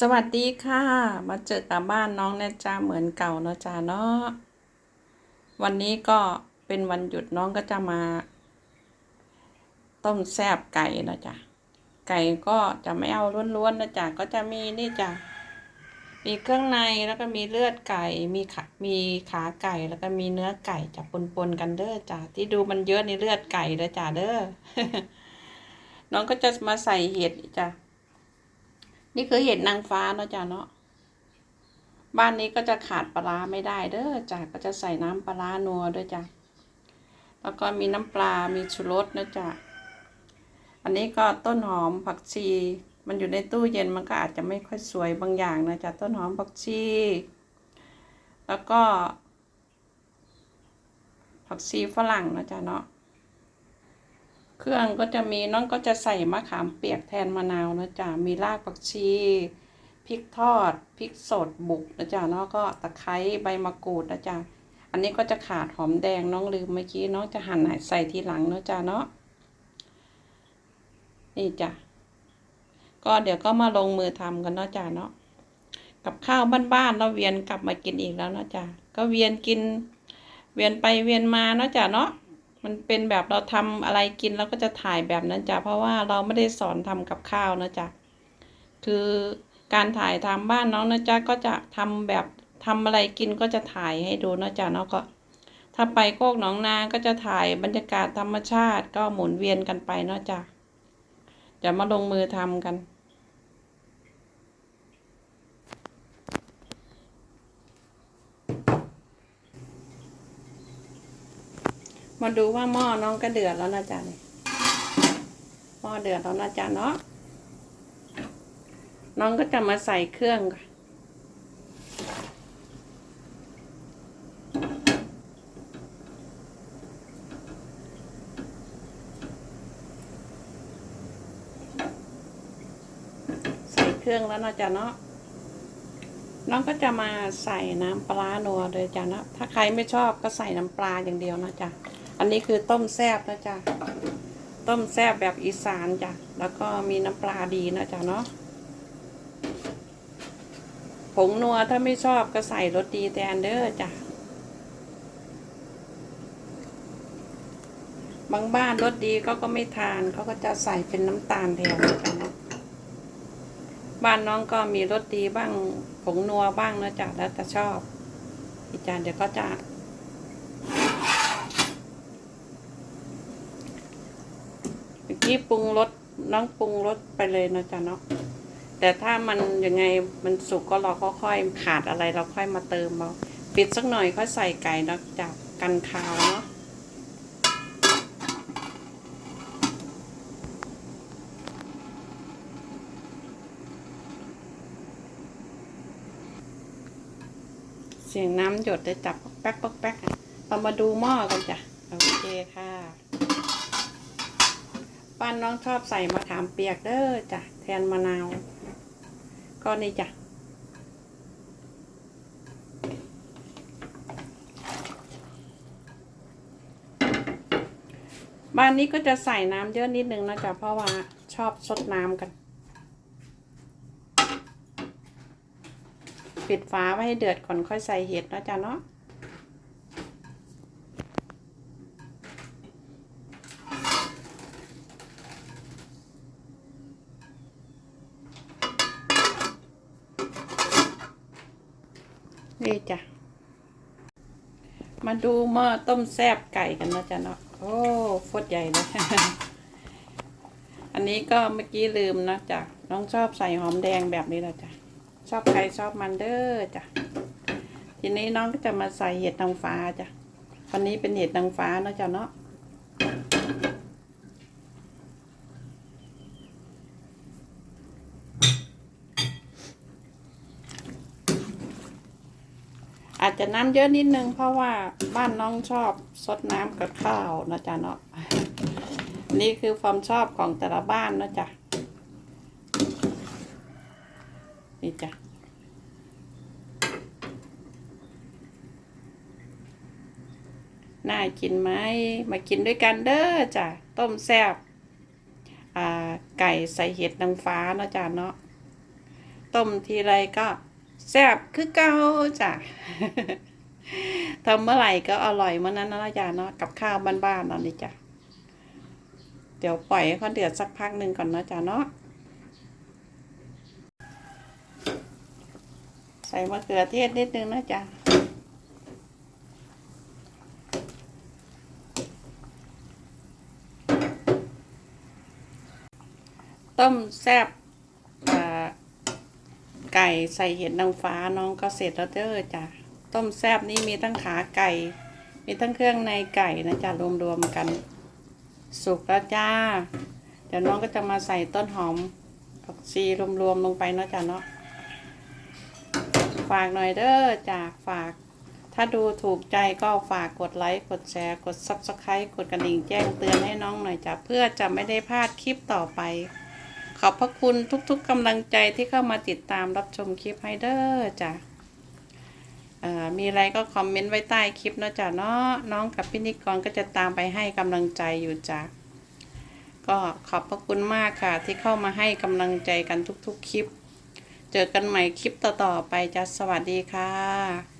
สวัสดีค่ะ มาเจอกับบ้านน้องแนะจ้าเหมือนเก่าเนาะจ้าเนาะวันนี้ก็เป็นวันหยุดน้องก็จะมา ต้มแซบไก่นะจ้ะไก่ก็จะไม่เอาล้วนๆนะจ้ะก็จะมีนี่จ้ะมีเครื่องในแล้วก็มีเลือดไก่มีขามีขาไก่แล้วก็มีเนื้อไก่จะปนๆกันเด้อจ้ะที่ดูมันเยอะในเลือดไก่เด้อจ้ะเด้อน้องก็จะมาใส่เห็ดจ้ะ นี่คือเห็ดนางฟ้าเนาะจ้ะเนาะบ้านนี้ก็จะขาดปลาไม่ได้เด้อจ้ะก็จะใส่น้ำปลานัวด้วยจ้ะแล้วก็มีน้ำปลา มีชูรสนะจ้ะอันนี้ก็ต้นหอมผักชี มันอยู่ในตู้เย็นมันก็อาจจะไม่ค่อยสวยบางอย่างนะจ๊ะต้นหอมผักชี แล้วก็ ผักชีฝรั่งนะจ๊ะเนาะ เครื่องก็จะมีน้องก็จะใส่มะขามเปียกแทนมะนาวนะจ๊ะมีรากผักชีพริกทอดพริกสดบุกนะจ๊ะเนาะก็ตะไคร้ใบมะกรูดนะจ๊ะอันนี้ก็จะขาดหอมแดงน้องลืมเมื่อกี้น้องจะหั่นใส่ทีหลังนะจ๊ะเนาะนี่จ้ะก็เดี๋ยวก็มาลงมือทำกันเนาะจ๊ะเนาะกับข้าวบ้านๆเราเวียนกลับมากินอีกแล้วเนาะจ๊ะก็เวียนกิน เวียนไปเวียนมาเนาะจ๊ะเนาะ มันเป็นแบบเราทำอะไรกินเราก็จะถ่ายแบบนั้นจ้ะเพราะว่าเราไม่ได้สอนทำกับข้าวนะจ๊ะคือการถ่ายทำบ้านน้องนะจ๊ะก็จะทำแบบทำอะไรกินก็จะถ่ายให้ดูนะจ๊ะเนาะก็ ถ้าไปโคกหนองนา ก็จะถ่ายบรรยากาศธรรมชาติก็หมุนเวียนกันไปเนาะจ๊ะจะมาลงมือทำกัน มาดูว่าหม้อน้องก็เดือดแล้วนะจ๊ะเนี่ยหม้อเดือดแล้วนะจ๊ะเนาะน้องก็จะมาใส่เครื่องก่อนใส่เครื่องแล้วนะจ๊ะเนาะน้องก็จะมาใส่น้ำปลานัวเลยจ้ะนะ ถ้าใครไม่ชอบก็ใส่น้ำปลาอย่างเดียวนะจ๊ะ อันนี้คือต้มแซบนะจ๊ะ ต้มแซบแบบอีสานจ้ะ แล้วก็มีน้ำปลาดีนะจ๊ะเนาะ ผงนัวถ้าไม่ชอบก็ใส่รสดีแทนเด้อจ้ะ บางบ้านรสดีเขาก็ไม่ทานเขาก็จะใส่เป็นน้ำตาลแทนนะจ๊ะเนาะ บ้านน้องก็มีรสดีบ้าง ผงนัวบ้างนะจ๊ะ แล้วแต่ชอบ อีจานเดี๋ยวก็จะ เมื่อกี้ปรุงรสน้องปรุงรสไปเลยนะจ๊ะเนาะแต่ถ้ามันยังไงมันสุกก็เราก็ค่อยขาดอะไรเราค่อยมาเติมเอาปิดสักหน่อยค่อยใส่ไก่นะจ๊ะกันคาวเนาะเสียงน้ำหยดจะจับแป๊กแป๊กป๊อกแป๊กอะเรามาดูหม้อกันจ้ะ โอเคค่ะ ป้านน้องชอบใส่มะขามเปียกเด้อจ้ะแทนมะนาวก็นี่จ้ะบ้านนี้ก็จะใส่น้ำเยอะนิดนึงนะจ๊ะเพราะว่าชอบซดน้ำกัน ปิดฝาไว้ให้เดือดก่อนค่อยใส่เห็ดนะจ๊ะเนาะ นี่จ้ะ มาดูหม้อต้มแซบไก่กันนะจ๊ะเนาะ โอ้โคตใหญ่เลย อันนี้ก็เมื่อกี้ลืมนะจ๊ะ น้องชอบใส่หอมแดงแบบนี้ละจ้ะ ชอบใครชอบมันเด้อจ้ะ ทีนี้น้องก็จะมาใส่เห็ดนางฟ้าจ้ะ วันนี้เป็นเห็ดนางฟ้านะจ๊ะเนาะ อาจจะน้ำเยอะนิดนึง เพราะว่าบ้านน้องชอบซดน้ำกับข้าวนะจ๊ะเนาะนี่คือความชอบของแต่ละบ้านนะจ๊ะนี่จ้ะน่ากินไหมมากินด้วยกันเด้อจ้ะต้มแซ่บไก่ใส่เห็ดนางฟ้าเนาะจ้ะเนาะต้มทีไรก็ แซ่บคือเก่าจ้ะทำเมื่อไหร่ก็อร่อยเมื่อนั้นนะจ๊ะเนาะกับข้าวบ้านๆเรานี่จ้ะเดี๋ยวปล่อยให้เขาเดือดสักพักหนึ่งก่อนนะจ๊ะเนาะใส่มะเขือเทศนิดนึงนะจ๊ะต้มแซ่บ ไก่ใส่เห็ดนางฟ้าน้องก็เสร็จแล้วเด้อจ้ะต้มแซบนี่มีทั้งขาไก่ มีทั้งเครื่องในไก่นะจ๊ะรวมๆกัน สุกแล้วจ้า เดี๋ยวน้องก็จะมาใส่ต้นหอมผักชีรวมๆลงไปเนาะจ้ะเนาะฝากหน่อยเด้อจ้ะฝาก ถ้าดูถูกใจก็ฝากกดไลค์กดแชร์กด Subscribe กดกระดิ่งแจ้งเตือนให้น้องหน่อยจ้ะเพื่อจะไม่ได้พลาดคลิปต่อไป อบพระคุณทุกๆกำลังใจที่เข้ามาติดตามรับชมคลิปให้เด้อจ้ะมีอะไรก็คอมเมนต์ไว้ใต้คลิปเนาะจ้ะเนาะน้องกับพี่นิกรก็จะตามไปให้กำลังใจอยู่จ้ะก็ขอบพระคุณมากค่ะ ที่เข้ามาให้กำลังใจกันทุกๆคลิป เจอกันใหม่คลิปต่อๆไปจ้ะสวัสดีค่ะ